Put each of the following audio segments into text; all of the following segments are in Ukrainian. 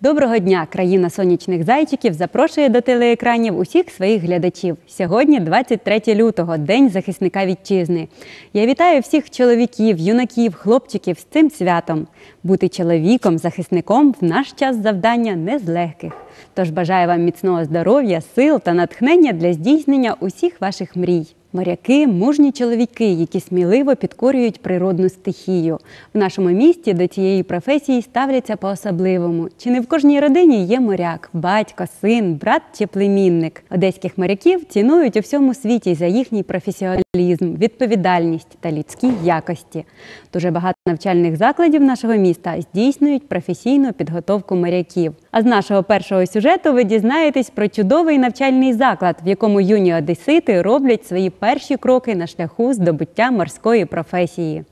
Доброго дня! Країна сонячних зайчиків запрошує до телеекранів усіх своїх глядачів. Сьогодні 23 лютого, День захисника вітчизни. Я вітаю всіх чоловіків, юнаків, хлопчиків з цим святом. Бути чоловіком, захисником в наш час завдання не з легких. Тож бажаю вам міцного здоров'я, сил та натхнення для здійснення усіх ваших мрій. Моряки мужні чоловіки, які сміливо підкорюють природну стихію. В нашому місті до цієї професії ставляться по-особливому. Чи не в кожній родині є моряк, батько, син, брат чи племінник? Одеських моряків цінують у всьому світі за їхній професіоналізм, відповідальність та людські якості. Дуже багато навчальних закладів нашого міста здійснюють професійну підготовку моряків. А з нашого першого сюжету ви дізнаєтесь про чудовий навчальний заклад, в якому юні одесити роблять свої перші кроки на шляху здобуття морської професії.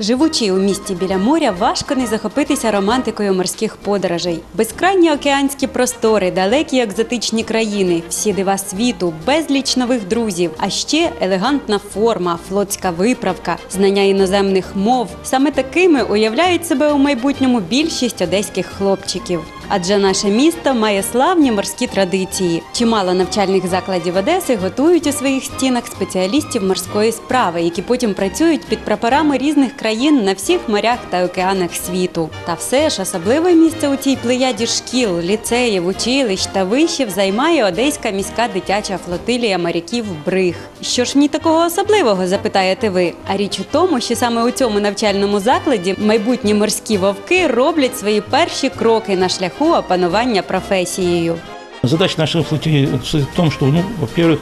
Живучи у місті біля моря, важко не захопитися романтикою морських подорожей. Безкрайні океанські простори, далекі екзотичні країни, всі дива світу, безліч нових друзів, а ще елегантна форма, флотська виправка, знання іноземних мов. Саме такими уявляють себе у майбутньому більшість одеських хлопчиків. Адже наше місто має славні морські традиції. Чимало навчальних закладів Одеси готують у своїх стінах спеціалістів морської справи, які потім працюють під прапорами різних країн на всіх морях та океанах світу. Та все ж особливе місце у цій плеяді шкіл, ліцеїв, училищ та вишів займає Одеська міська дитяча флотилія моряків Бриг. Що ж в ній такого особливого, запитаєте ви? А річ у тому, що саме у цьому навчальному закладі майбутні морські вовки роблять свої перші кроки на шляху опанування професією. Задача нашей флотилии состоит в том, что, ну, во-первых,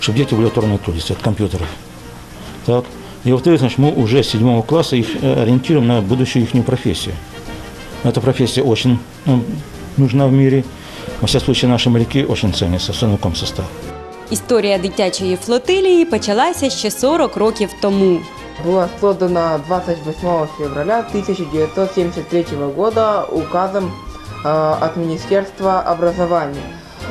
чтобы дети были оторваны от улицы, от компьютеров. Так. И во-вторых, значит, мы уже с седьмого класса их э, ориентируем на будущую их профессию. Эта профессия очень ну, нужна в мире. Во всяком случае, наши моряки очень ценятся, особенно в комсоставе. Історія дитячої флотилії почалася ще 40 років тому. была создана 28 февраля 1973 года указом э, от Министерства образования.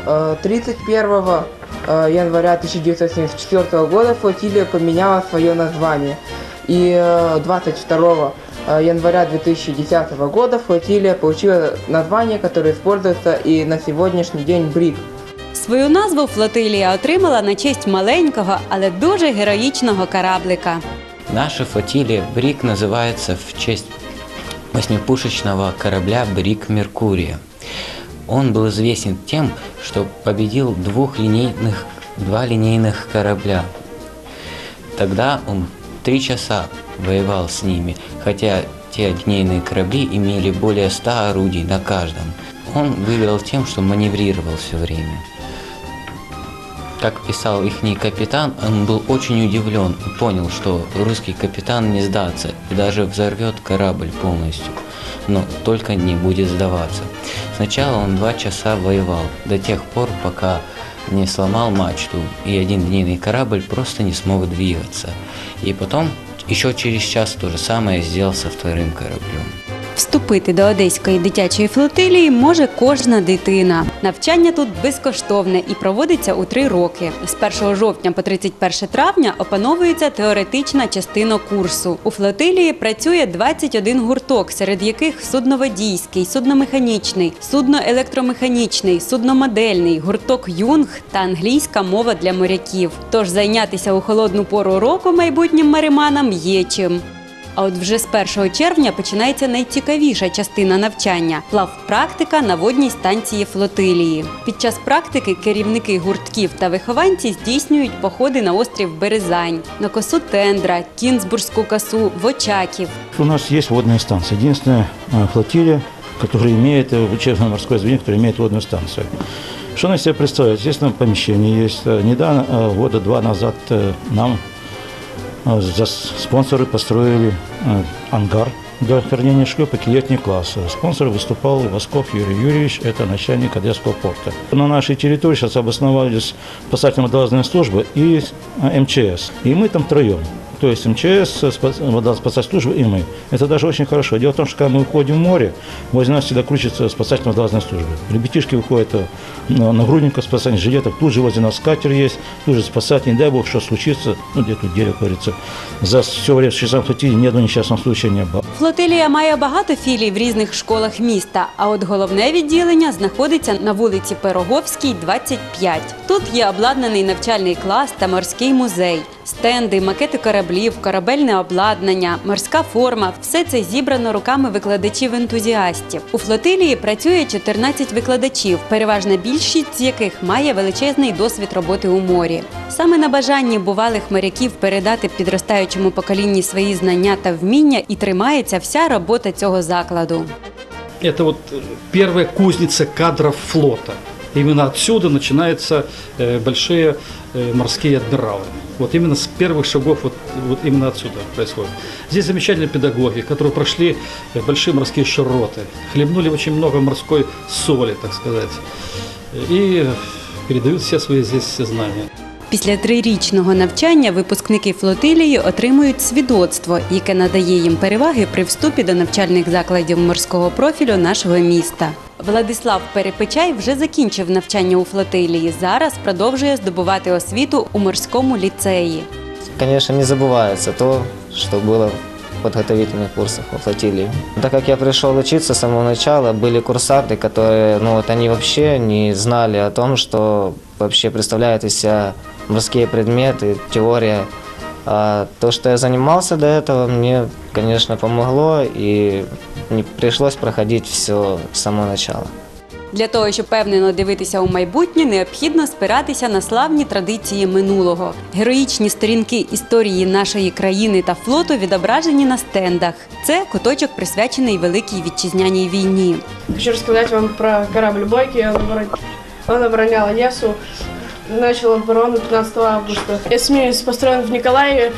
Э, 31 э, января 1974 года флотилия поменяла свое название. И э, 22 э, января 2010 года флотилия получила название, которое используется и на сегодняшний день БРИК. Свою назву флотилія отримала на честь маленького, але дуже героїчного кораблика. Наша флотилия «Брик» называется в честь восьмипушечного корабля «Брик Меркурия». Он был известен тем, что победил двух линейных, два линейных корабля. Тогда он три часа воевал с ними, хотя те линейные корабли имели более ста орудий на каждом. Он выиграл тем, что маневрировал все время. Как писал их капитан, он был очень удивлен и понял, что русский капитан не сдаться и даже взорвет корабль полностью, но только не будет сдаваться. Сначала он два часа воевал, до тех пор, пока не сломал мачту, и один линейный корабль просто не смог двигаться. И потом, еще через час то же самое сделал со вторым кораблем. Вступити до одеської дитячої флотилії може кожна дитина. Навчання тут безкоштовне і проводиться у три роки. З 1 жовтня по 31 травня опановується теоретична частина курсу. У флотилії працює 21 гурток, серед яких судноводійський, судномеханічний, судноелектромеханічний, судномодельний, гурток юнг та англійська мова для моряків. Тож зайнятися у холодну пору року майбутнім мариманам є чим. А от вже з 1 червня починається найцікавіша частина навчання плавпрактика на водній станції флотилії. Під час практики керівники гуртків та вихованці здійснюють походи на острів Березань, на косу Тендра, Кінзбурзьку косу, Вочаків. У нас есть водная станция. Единственная э, флотилия, которая имеет э, учебно-морское звено, которое имеет водную станцию. Что она из себя представляет? Естественно, помещение есть. Э, Недавно, э, года два назад, э, нам э, за спонсоры построили э, ангар для хранения шлюпок и летний класс. Спонсор выступал Восков Юрий Юрьевич, это начальник Одесского порта. На нашей территории сейчас обосновались спасательно-водолазные службы и э, МЧС. И мы там втроем то есть МЧС, спас- водоспасательная служба и мы. Это даже очень хорошо. Дело в том, что когда мы уходим в море, возле нас всегда крутится спасательно водолазная служба. Ребятишки выходят э, на нагрудниках спасательных жилетов, тут же возле нас катер есть, тут же спасать, не дай бог, что случится, ну, где тут дерево, как говорится. За все время, что я флотилии, ни одного несчастного случая не было. Флотилія має багато філій в різних школах міста. А от головне відділення знаходиться на вулиці Пироговській, 25. Тут є обладнаний навчальний клас та морський музей, стенди, макети кораблів, корабельне обладнання, морська форма все це зібрано руками викладачів-ентузіастів. У флотилії працює 14 викладачів, переважна більшість з яких має величезний досвід роботи у морі. Саме на бажанні бувалих моряків передати підростаючому поколінні свої знання та вміння і тримається вся робота цього закладу. Это вот э, первая кузница кадров флота. Именно отсюда начинаются э, большие э, морские адмиралы. Вот именно с первых шагов вот, вот именно отсюда происходит. Здесь замечательные педагоги, которые прошли э, большие морские широты, хлебнули очень много морской соли, так сказать, и передают все свои здесь все знания. Після трирічного навчання випускники флотилії отримують свідоцтво, яке надає їм переваги при вступі до навчальних закладів морського профілю нашого міста. Владислав Перепечай вже закінчив навчання у флотилії. Зараз продовжує здобувати освіту у морському ліцеї. Конечно, не забывается то, что было в подготовительных курсах во флотилии. Так как я пришел учиться с самого начала, были курсанты, которые, ну вот они вообще не знали о том, что вообще представляют из себя морские предметы, теория. А то, что я занимался до этого, мне, конечно, помогло и не пришлось проходить все с самого начала. Для того, щоб певнено дивитися у майбутнє, необхідно спиратися на славні традиції минулого. Героїчні сторінки історії нашої країни та флоту відображені на стендах. Це куточок присвячений Великій вітчизняній війні. Хочу рассказать вам про корабль «Бойки». Он, оборон- он оборонял Одессу. Начал оборону 15 августа. Эсминец построен в Николаеве,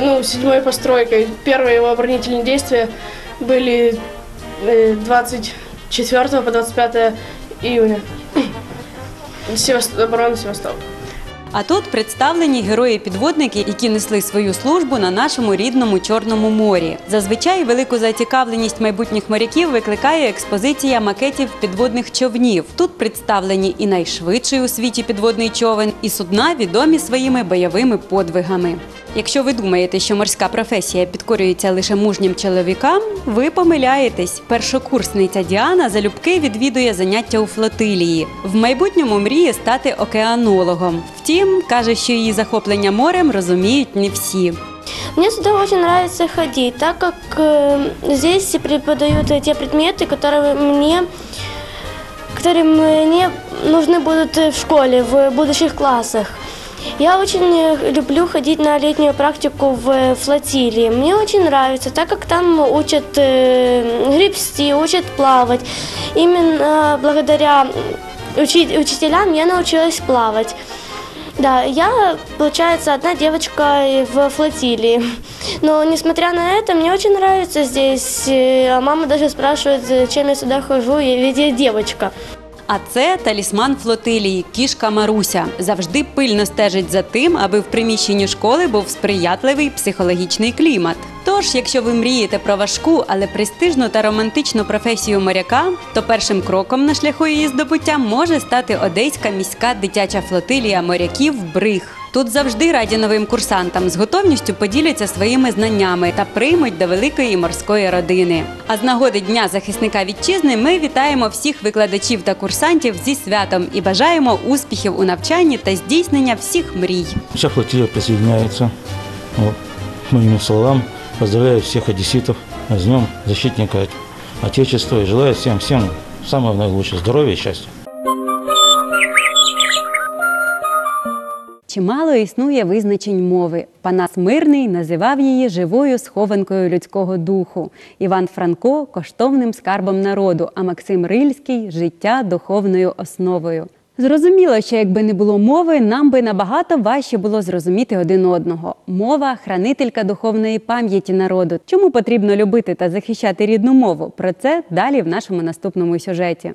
ну, седьмой постройкой. Первые его оборонительные действия были э, 24 по 25 июня. Севаст- Оборона Севастополя. А тут представлені герої-підводники, які несли свою службу на нашому рідному Чорному морі. Зазвичай велику зацікавленість майбутніх моряків викликає експозиція макетів підводних човнів. Тут представлені і найшвидший у світі підводний човен, і судна відомі своїми бойовими подвигами. Якщо ви думаєте, що морська професія підкорюється лише мужнім чоловікам, ви помиляєтесь. Першокурсниця Діана залюбки відвідує заняття у флотилії. В майбутньому мріє стати океанологом. Втім, каже, що її захоплення морем розуміють не всі. Мне сюда очень нравится ходить, так как э, здесь преподают те предметы, которые мне, которые мне нужны будут в школе, в будущих классах. Я очень э, люблю ходить на летнюю практику в флотилии. Мне очень нравится, так как там учат э, гребсти, учат плавать. Именно благодаря учи- учителям я научилась плавать. Да, я, получается, одна девочка в флотилии. Но, несмотря на это, мне очень нравится здесь. Э, А мама даже спрашивает, зачем я сюда хожу, ведь я девочка. А це талісман флотилії кішка Маруся. Завжди пильно стежить за тим, аби в приміщенні школи був сприятливий психологічний клімат. Тож, якщо ви мрієте про важку, але престижну та романтичну професію моряка, то першим кроком на шляху її здобуття може стати Одеська міська дитяча флотилія моряків Бриг. Тут завжди раді новим курсантам з готовністю поділяться своїми знаннями та приймуть до великої морської родини. А з нагоди Дня захисника вітчизни ми вітаємо всіх викладачів та курсантів зі святом і бажаємо успіхів у навчанні та здійснення всіх мрій. Вся вот, к моим словам. Поздравляю всех одесситов с Днем защитника Отечества и желаю всем, всем самого наилучшего здоровья и счастья. Чимало існує визначень мови. Панас Мирний називав її живою схованкою людського духу. Іван Франко коштовним скарбом народу, а Максим Рильський життя духовною основою. Зрозуміло, що якби не було мови, нам би набагато важче було зрозуміти один одного. Мова хранителька духовної пам'яті народу. Чому потрібно любити та захищати рідну мову? Про це далі в нашому наступному сюжеті.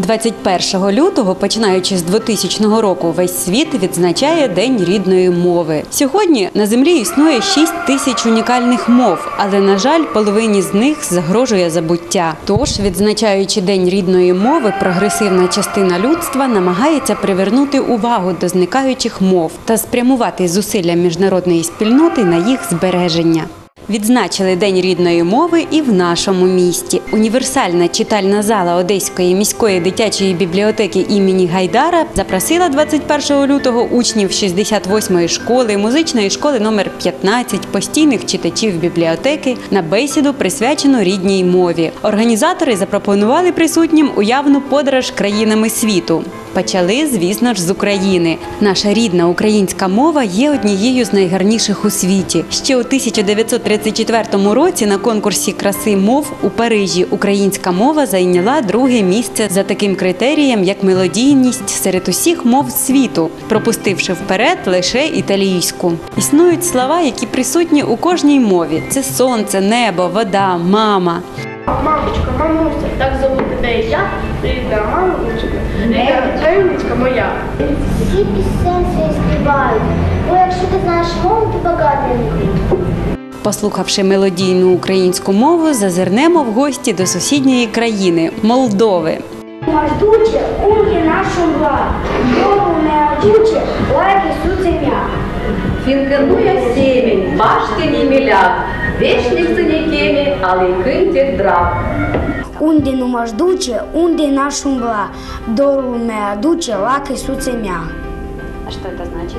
21 лютого, починаючи з 2000 року, весь світ відзначає День рідної мови. Сьогодні на землі існує 6 тисяч унікальних мов, але на жаль, половині з них загрожує забуття. Тож, відзначаючи День рідної мови, прогресивна частина людства намагається привернути увагу до зникаючих мов та спрямувати зусилля міжнародної спільноти на їх збереження. Відзначили День рідної мови і в нашому місті. Універсальна читальна зала Одеської міської дитячої бібліотеки імені Гайдара запросила 21 лютого учнів 68-ї школи, музичної школи номер 15, постійних читачів бібліотеки на бесіду, присвячену рідній мові. Організатори запропонували присутнім уявну подорож країнами світу. Почали, звісно ж, з України. Наша рідна українська мова є однією з найгарніших у світі. Ще у 1934 році на конкурсі краси мов у Парижі українська мова зайняла друге місце за таким критерієм, як мелодійність серед усіх мов світу, пропустивши вперед лише італійську. Існують слова, які присутні у кожній мові: це сонце, небо, вода, мама. Мамочка, мамуся, так зовут тебя и я, рідна мамочка, рідна Женечка моя. Всі пісенці співають, бо якщо ти знаєш мову, то багатий Послухавши мелодійну українську мову, зазирнемо в гості до сусідньої країни Молдови. Маждуче, умки нашу владу, Богу не одюче, лайки суцем'я. Фінкенує сімінь, башти ні міляк, вічних синякемі, але й кинтіх драк. Унди нумаш дуче, унди наш умбла, дору не одуче, лаки суцем'я. А що це значить?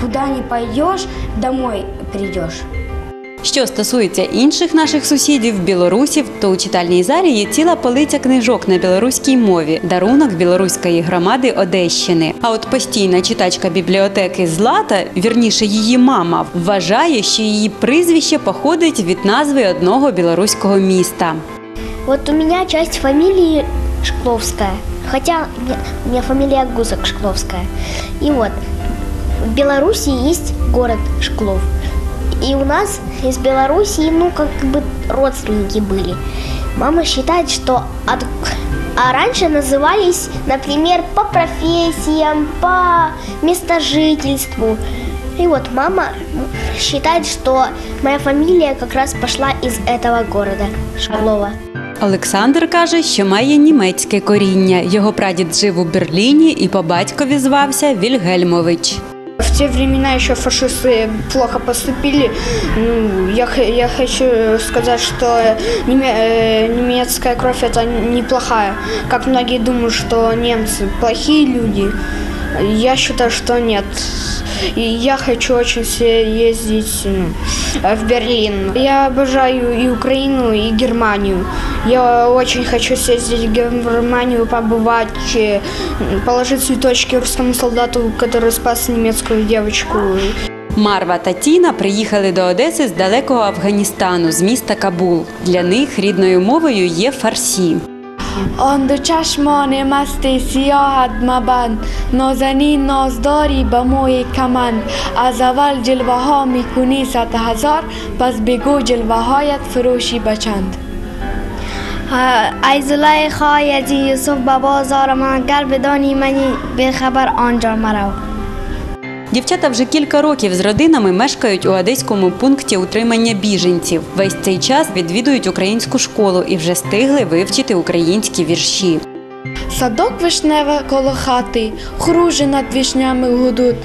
Куда не пойдешь, домой придешь. Що стосується інших наших сусідів, білорусів, то у читальній залі є ціла полиця книжок на білоруській мові, дарунок білоруської громади Одещини. А от постійна читачка бібліотеки Злата, вірніше її мама, вважає, що її прізвище походить від назви одного білоруського міста. Вот у меня часть фамилии Шкловская, хотя мне- у меня фамилия Гусак Шкловская. И вот, в Беларуси есть город Шклов. И у нас из Белоруссии, ну, как бы родственники были. Мама считает, что от... А раньше назывались, например, по профессиям, по местожительству. И вот мама считает, что моя фамилия как раз пошла из этого города, Шклова. Олександр каже, що має німецьке коріння. Його прадід жив у Берліні і по батькові звався Вільгельмович. В те времена еще фашисты плохо поступили. Ну, я, х- я хочу сказать, что неме- э, немецкая кровь это неплохая. Как многие думают, что немцы плохие люди. Я считаю, что нет. И я хочу очень се- ездить ну, э, в Берлин. Я обожаю и Украину, и Германию. Я очень хочу съездить в Германию, побывать, э, положить цветочки русскому солдату, который спас немецкую девочку. Марва та Тіна приїхали до Одеси з далекого Афганістану, з міста Кабул. Для них рідною мовою є фарсі. آن دو چشمان مست سیاحت مبند. نازنین نازداری به موی کمند. از اول جلوه ها می‌کنی صد هزار پس بگو جلوه هایت فروشی بچند ای زلیخا یزی یوسف به بازار من گر بدانی منی به خبر آنجا مرو. Дівчата вже кілька років з родинами мешкають у одеському пункті утримання біженців. Весь цей час відвідують українську школу і вже встигли вивчити українські вірші. Садок вишневе коло хати, хружі над вишнями гудуть,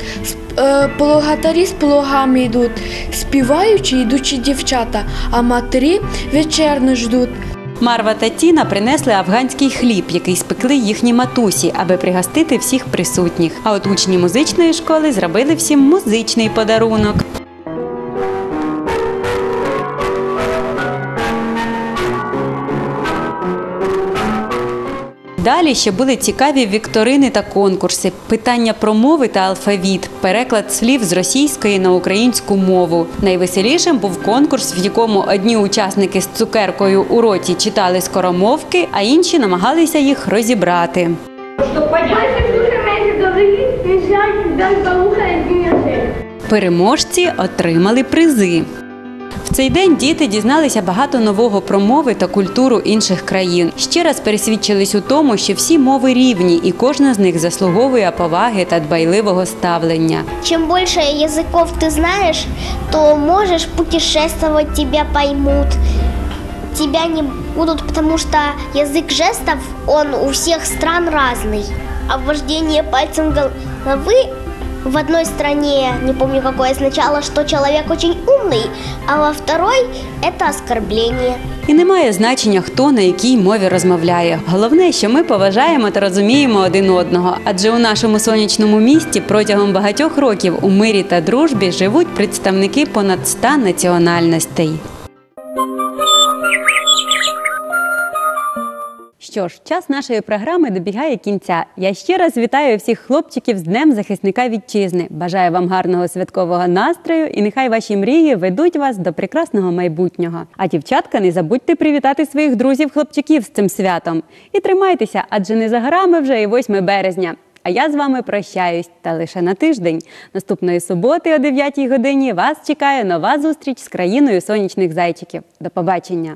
е, плугатарі з плугами йдуть, співаючи йдучі дівчата, а матері вечерну ждуть. Марва та Тіна принесли афганський хліб, який спекли їхні матусі, аби пригостити всіх присутніх. А от учні музичної школи зробили всім музичний подарунок. Далі ще були цікаві вікторини та конкурси, питання про мови та алфавіт, переклад слів з російської на українську мову. Найвеселішим був конкурс, в якому одні учасники з цукеркою у роті читали скоромовки, а інші намагалися їх розібрати. Переможці отримали призи. В цей день діти дізналися багато нового про мови та культуру інших країн. Ще раз пересвідчились у тому, що всі мови рівні, і кожна з них заслуговує поваги та дбайливого ставлення. Чем больше языков ты знаешь, то можешь путешествовать, тебя поймут. Тебя не будут, потому что язык жестов, он у всех стран разный. А вождение пальцем головы в одной стране, не помню какое, означало, что человек очень умный, а во второй это оскорбление. І не має значення, хто на якій мові розмовляє. Головне, що ми поважаємо та розуміємо один одного. Адже у нашому сонячному місті протягом багатьох років у мирі та дружбі живуть представники понад 100 національностей. Що ж, час нашої програми добігає кінця. Я ще раз вітаю всіх хлопчиків з Днем захисника вітчизни. Бажаю вам гарного святкового настрою і нехай ваші мрії ведуть вас до прекрасного майбутнього. А дівчатка, не забудьте привітати своїх друзів-хлопчиків з цим святом. І тримайтеся, адже не за горами вже і 8 березня. А я з вами прощаюсь та лише на тиждень. Наступної суботи о 9 годині вас чекає нова зустріч з країною сонячних зайчиків. До побачення!